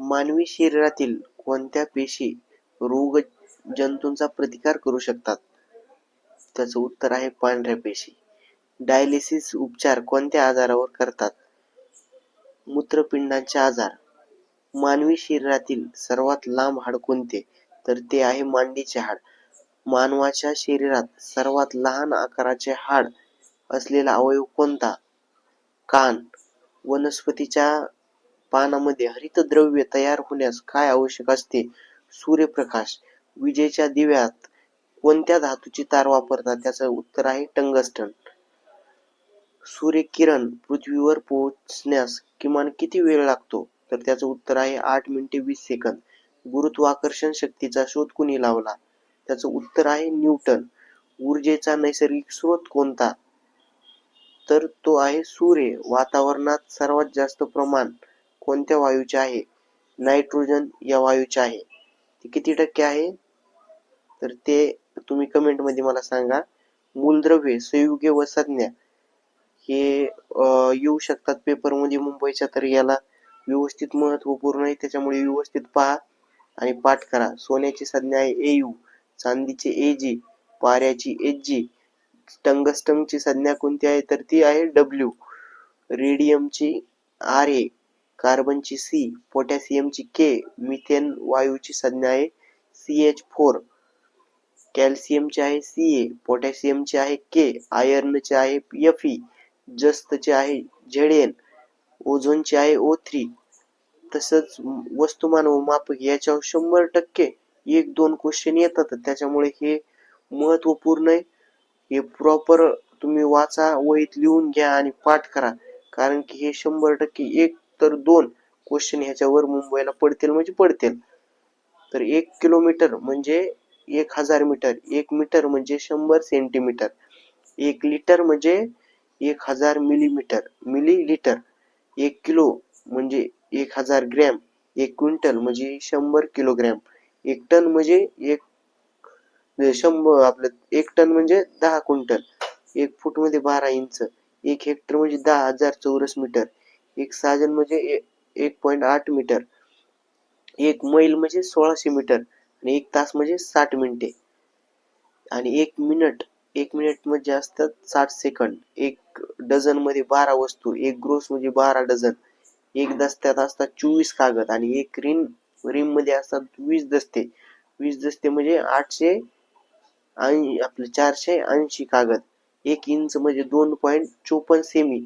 मानवी शरीरातील कोणत्या पेशी रोगजंतूंचा प्रतिकार करू शकतात? त्याचं उत्तर आहे पांढऱ्या पेशी. डायलिसिस उपचार कोणत्या आजारावर करतात? मूत्रपिंडांचे आजार. मानवी शरीरातील सर्वात लांब हाड कोणते? तर ते आहे मांडीचे हाड. मानवाच्या शरीरात सर्वात लहान आकाराचे हाड असलेला अवयव कोणता? कान. वनस्पतीच्या पानामध्ये हरितद्रव्य तयार होण्यास काय आवश्यक असते? सूर्यप्रकाश. विजेच्या दिव्यात कोणत्या धातूची तार वापरतात? त्याचं उत्तर आहे टंगस्टन. सूर्यकिरण पृथ्वीवर पोहोचण्यास किमान किती वेळ लागतो? तर त्याचं उत्तर आहे आठ मिनिटे वीस सेकंद. गुरुत्वाकर्षण शक्तीचा शोध कुणी लावला? त्याचं उत्तर आहे न्यूटन. ऊर्जेचा नैसर्गिक स्रोत कोणता? तर तो आहे सूर्य. वातावरणात सर्वात जास्त प्रमाण कोणत्या वायूचे आहे? नायट्रोजन या वायूचे आहे. ते किती टक्के आहे? तर ते तुम्ही कमेंटमध्ये मला सांगा. मूलद्रव्ये, संयुगे व संज्ञा हे येऊ शकतात पेपरमध्ये मुंबईच्या तर याला व्यवस्थित महत्त्वपूर्ण आहे त्याच्यामुळे व्यवस्थित पहा आणि पाठ करा. सोन्याची संज्ञा आहे एयू, चांदीची एजी, पाऱ्याची एजी, टंगस्टनची संज्ञा कोणती आहे तर ती आहे डब्ल्यू, रेडियमची आर ए, कार्बनची सी, पोटॅशियमची के, मिथेन वायूची संज्ञा आहे. सी एच फोर, कॅल्शियमचे आहे सी ए, पोटॅशियमचे आहे के, आयर्नचे आहे एफ ई, जस्तचे आहे झेड एन, ओझोनचे आहे ओ थ्री. तसंच वस्तुमान व मापक याच्यावर शंभर टक्के एक दोन क्वेश्चन येतात. त्याच्यामुळे हे महत्त्वपूर्ण आहे. हे प्रॉपर तुम्ही वाचा वहीत लिहून घ्या आणि पाठ करा. कारण की हे शंभर टक्के एक तर दोन क्वेश्चन ह्याच्यावर मुंबईला पडतील म्हणजे पडतील. तर एक किलोमीटर म्हणजे एक हजार मीटर, एक मीटर म्हणजे शंभर सेंटीमीटर, एक लिटर म्हणजे एक हजार मिलीमीटर मिली लिटर, एक किलो म्हणजे एक हजार ग्रॅम, एक क्विंटल म्हणजे शंभर किलोग्रॅम, एक टन म्हणजे एक शंभर आपलं एक टन म्हणजे दहा क्विंटल, एक फूटमध्ये बारा इंच, एक हेक्टर म्हणजे दहा हजार चौरस मीटर, एक साजन म्हणजे एक पॉईंट आठ मीटर, एक मैल म्हणजे सोळाशे मीटर आणि एक तास म्हणजे साठ मिनिटे. आणि एक मिनिट एक मिनिट म्हणजे असतात साठ सेकंड एक डझनमध्ये बारा वस्तू एक ग्रोस म्हणजे बारा डझन एक दस्त्यात असतात चोवीस कागद आणि एक रिम रिममध्ये असतात वीस दस्ते. वीस दस्ते म्हणजे आठशे आपले चारशे ऐंशी कागद. एक इंच म्हणजे दोन पॉईंट चोपन्न सेमी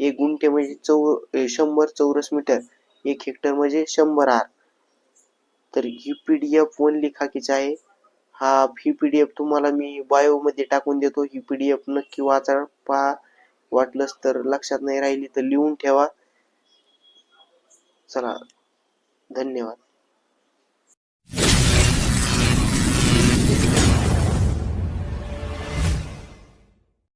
एक गुंठे म्हणजे चौ शंभर चौरस मीटर एक हेक्टर म्हणजे शंभर आर. तर ही पी डी एफ ओनली खाकीची आहे. हा ही पी डी एफ तुम्हाला मी बायोमध्ये टाकून देतो. ही पी डी एफ नक्की वाचा पहा. वाटलंच तर लक्षात नाही राहिली तर लिहून ठेवा. चला धन्यवाद.